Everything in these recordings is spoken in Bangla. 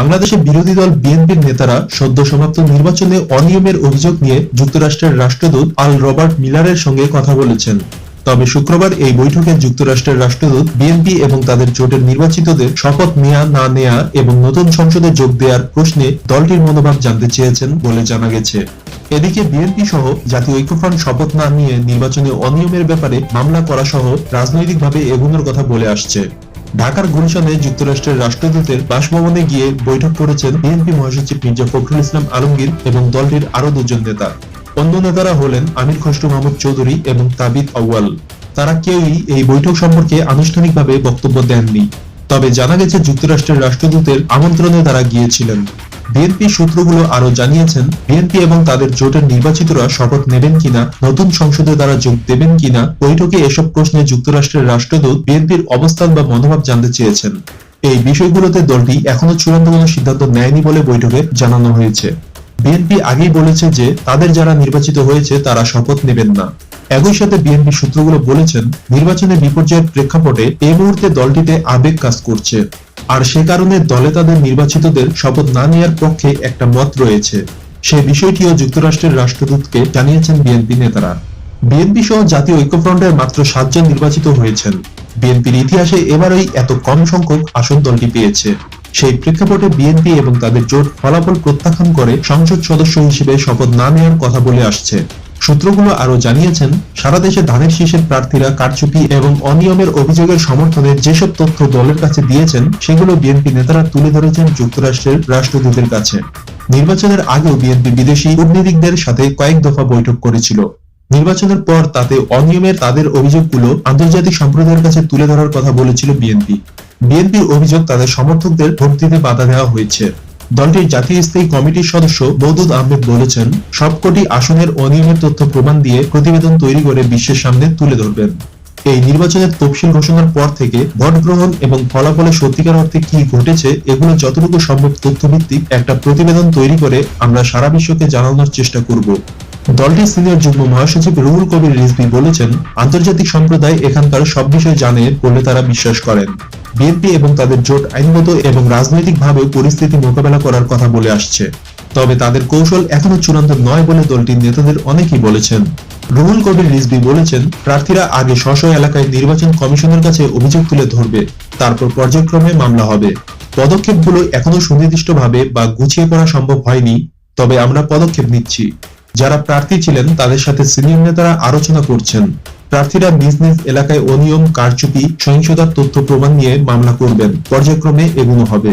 বাংলাদেশে বিরোধী দল বিএনপির নেতারা সদ্য সমাপ্ত নির্বাচনে অনিয়মের অভিযোগ নিয়ে যুক্তরাষ্ট্রের রাষ্ট্রদূত আল রবার্ট মিলারের সঙ্গে কথা বলেছেন। তবে শুক্রবার এই বৈঠকে যুক্তরাষ্ট্রের রাষ্ট্রদূত বিএনপি এবং তাদের জোটের নির্বাচিতদের শপথ নেয়া না নেয়া এবং নতুন সংসদে যোগ দেওয়ার প্রশ্নে দলটির মনোভাব জানতে চেয়েছেন বলে জানা গেছে। এদিকে বিএনপি সহ জাতীয় ঐক্যফ্রন্ট শপথ না নিয়ে নির্বাচনে অনিয়মের ব্যাপারে মামলা করা সহ রাজনৈতিকভাবে এগুনোর কথা বলে আসছে। ঢাকার গুলশানে যুক্তরাষ্ট্রের রাষ্ট্রদূতের বাসভবনে গিয়ে বৈঠক করেছেন বিএনপি মহাসচিব মির্জা ফখরুল ইসলাম আলমগীর এবং দলটির আরও দুজন নেতা। অন্য নেতারা হলেন আমির খসরু মাহমুদ চৌধুরী এবং তাবিদ আউয়াল। তারা কেউই এই বৈঠক সম্পর্কে আনুষ্ঠানিকভাবে বক্তব্য দেননি। তবে জানা গেছে যুক্তরাষ্ট্রের রাষ্ট্রদূতের আমন্ত্রণে তারা গিয়েছিলেন। বিএনপি সূত্রগুলো আরও জানিয়েছেন, বিএনপি এবং তাদের জোটের নির্বাচিতরা শপথ নেবেন কিনা, নতুন সংসদে তারা যোগ দেবেন কিনা, বৈঠকে এসব প্রশ্নে যুক্তরাষ্ট্রের রাষ্ট্রদূত বিএনপির অবস্থান বা মনোভাব জানতে চেয়েছেন। এই বিষয়গুলোতে দলটি এখনও চূড়ান্ত কোনো সিদ্ধান্ত নেয়নি বলে বৈঠকে জানানো হয়েছে। বিএনপি আগেই বলেছে যে, তাদের যারা নির্বাচিত হয়েছে, তারা শপথ নেবেন না। একই সাথে বিএনপি সূত্রগুলো বলেছেন নির্বাচনে বিপর্যয়ের প্রেক্ষাপটে এই মুহূর্তে দলটিতে আবেগ কাজ করছে। আর সে কারণে দলে তাদের নির্বাচিতদের শপথ না নেওয়ার পক্ষে একটা মত রয়েছে। সে বিষয়টিও যুক্তরাষ্ট্রের রাষ্ট্রদূতকে জানিয়েছেন বিএনপি নেতারা। বিএনপি সহ জাতীয় ঐক্যফ্রন্টের মাত্র সাতজন নির্বাচিত হয়েছেন। বিএনপির ইতিহাসে এবারই এত কম সংখ্যক আসন দলটি পেয়েছে। সেই প্রেক্ষাপটে বিএনপি এবং তাদের জোট ফলাফল প্রত্যাখ্যান করে সংসদ সদস্য হিসেবে শপথ না নেওয়ার কথা বলে আসছে। সূত্রগুলো আরও জানিয়েছেন, সারা দেশে ধানের শীষের প্রার্থীরা কারচুপি এবং অনিয়মের অভিযোগের সমর্থনে যেসব তথ্য দলের কাছে দিয়েছেন, সেগুলো বিএনপি নেতারা তুলে ধরেছেন যুক্তরাষ্ট্রের রাষ্ট্রদূতের কাছে। নির্বাচনের আগেও বিএনপি বিদেশি কূটনীতিকদের সাথে কয়েক দফা বৈঠক করেছিল। নির্বাচনের পর তাতে অনিয়মের তাদের অভিযোগগুলো আন্তর্জাতিক সম্প্রদায়ের কাছে তুলে ধরার কথা বলেছিল বিএনপি। বিএনপির অভিযোগ তাদের সমর্থকদের ভোট দিতে বাধা দেওয়া হয়েছে। দলটির জাতীয় স্থায়ী কমিটির সদস্য মৌদুদ আহমেদ বলেছেন, সবকটি আসনের অনিয়মের তথ্য প্রমাণ দিয়ে প্রতিবেদন তৈরি করে বিশ্বের সামনে তুলে ধরবেন। এই নির্বাচনের তফসিল ঘোষণার পর থেকে ভোট গ্রহণ এবং ফলাফলে সত্যিকার অর্থে কি ঘটেছে, এগুলো যতটুকু সম্ভব তথ্যভিত্তিক একটা প্রতিবেদন তৈরি করে আমরা সারা বিশ্বকে জানানোর চেষ্টা করব। দলটির সিনিয়র যুগ্ম মহাসচিব রুহুল কবির রিজভি বলেছেন, আন্তর্জাতিক সম্প্রদায় এখানকার সব বিষয় জানে বলে তারা বিশ্বাস করেন। বিএনপি এবং তাদের জোট আইনগত এবং রাজনৈতিকভাবে পরিস্থিতি মোকাবেলা করার কথা বলে আসছে। তবে তাদের কৌশল এখনও চূড়ান্ত নয় বলে দলটির নেতাদের অনেকেই বলেছেন। রুহুল কবির রিজভি বলেছেন, প্রার্থীরা আগে স্ব এলাকায় নির্বাচন কমিশনের কাছে অভিযোগ তুলে ধরবে, তারপর পর্যায়ক্রমে মামলা হবে। পদক্ষেপগুলো এখনও সুনির্দিষ্টভাবে বা গুছিয়ে করা সম্ভব হয়নি, তবে আমরা পদক্ষেপ নিচ্ছি। যারা প্রার্থী ছিলেন, তাদের সাথে সিনিয়র নেতারা আলোচনা করছেন। প্রার্থীরা নিজ নিজ এলাকায় অনিয়ম, কারচুপি, সহিংসতার তথ্য প্রমাণ নিয়ে মামলা করবেন, পর্যায়ক্রমে এগুলো হবে।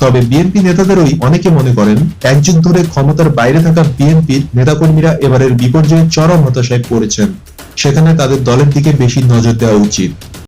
তবে বিএনপি নেতাদেরই অনেকে মনে করেন, এক যুগ ধরে ক্ষমতার বাইরে থাকা বিএনপির নেতাকর্মীরা এবারের বিপর্যয়ে চরম হতাশায় পড়েছেন। সেখানে তাদের দলের দিকে বেশি নজর দেওয়া উচিত।